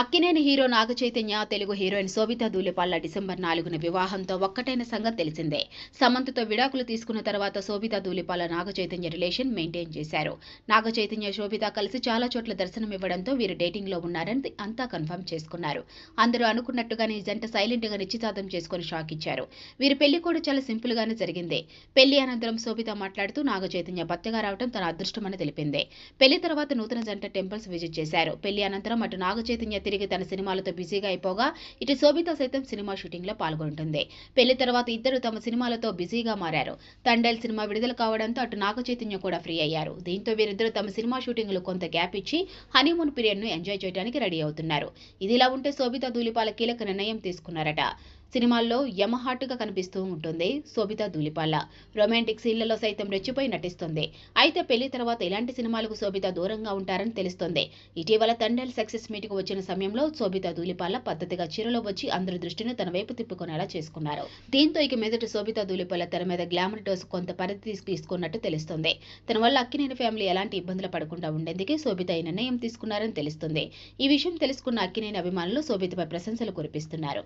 Akkineni hero Naga Chaitanya Telugu heroine Sobhita Dhulipala December నాలుగున వివాహంతో ఒక్కటైన సంగతి తెలిసిందే. సమంతతో విడాకులు తీసుకున్న తర్వాత శోభితా దూలిపాల్ల నాగ చైతన్య రిలేషన్ మెయింటైన్ చేశారు. నాగ చైతన్య శోభిత కలిసి చాలా చోట్ల దర్శనమివ్వడంతో వీరు డేటింగ్లో ఉన్నారని అంతా కన్ఫర్మ్ చేసుకున్నారు. అందరూ అనుకున్నట్టుగానే జంట సైలెంట్గా నిశ్చితార్థం చేసుకుని షాక్ ఇచ్చారు. వీరి పెళ్ళి కూడా చాలా సింపుల్ గానే జరిగింది. పెళ్ళి అనంతరం శోభిత మాట్లాడుతూ నాగ చైతన్య భర్తగా రావడం తన అదృష్టమని తెలిపింది. పెళ్ళి తర్వాత నూతన జంట టెంపుల్స్ విజిట్ చేశారు. పెళ్ళి అనంతరం అటు నాగ చైతన్య తిరిగి తన సినిమాలతో బిజీగా అయిపోగా ఇటు శోభిత సైతం సినిమా షూటింగ్లో పాల్గొంటుంది. పెళ్ళి తర్వాత ఇద్దరు తమ సినిమాలతో బిజీగా మారారు. తండేల్ సినిమా విడుదల కావడంతో అటు నాగ చైతన్య కూడా ఫ్రీ అయ్యారు. దీంతో వీరిద్దరూ తమ సినిమా షూటింగ్లో కొంత గ్యాప్ ఇచ్చి హనీమూన్ పీరియడ్ను ఎంజాయ్ చేయడానికి రెడీ అవుతున్నారు. ఇదిలా ఉంటే శోభిత ధూలిపాల కీలక నిర్ణయం తీసుకున్నారట. సినిమాల్లో యమహాటుగా కనిపిస్తూ ఉంటుంది. శోభిత ధూలిపాల రొమాంటిక్ సీన్లలో సైతం రెచ్చిపోయి నటిస్తుంది. అయితే పెళ్ళి తర్వాత ఇలాంటి సినిమాలకు శోభిత దూరంగా ఉంటారని తెలుస్తోంది. ఇటీవల తండేల్ సక్సెస్ మీట్కు వచ్చిన సమయంలో శోభిత ధూలిపాల పద్ధతిగా చీరలో వచ్చి అందరి దృష్టిని తన వైపు తిప్పుకునేలా చేసుకున్నారు. దీంతో ఇక మీదటి శోభిత ధూళిపాల తన మీద గ్లామర్ డోస్ కొంత పరిధి తీసుకున్నట్టు తెలుస్తుంది. తన వల్ల అక్కినేని ఫ్యామిలీ ఎలాంటి ఇబ్బందులు పడకుండా ఉండేందుకే శోభిత ఈ నిర్ణయం తీసుకున్నారని తెలుస్తుంది. ఈ విషయం తెలుసుకున్న అక్కినేని అభిమానులు శోభితపై ప్రశంసలు కురిపిస్తున్నారు.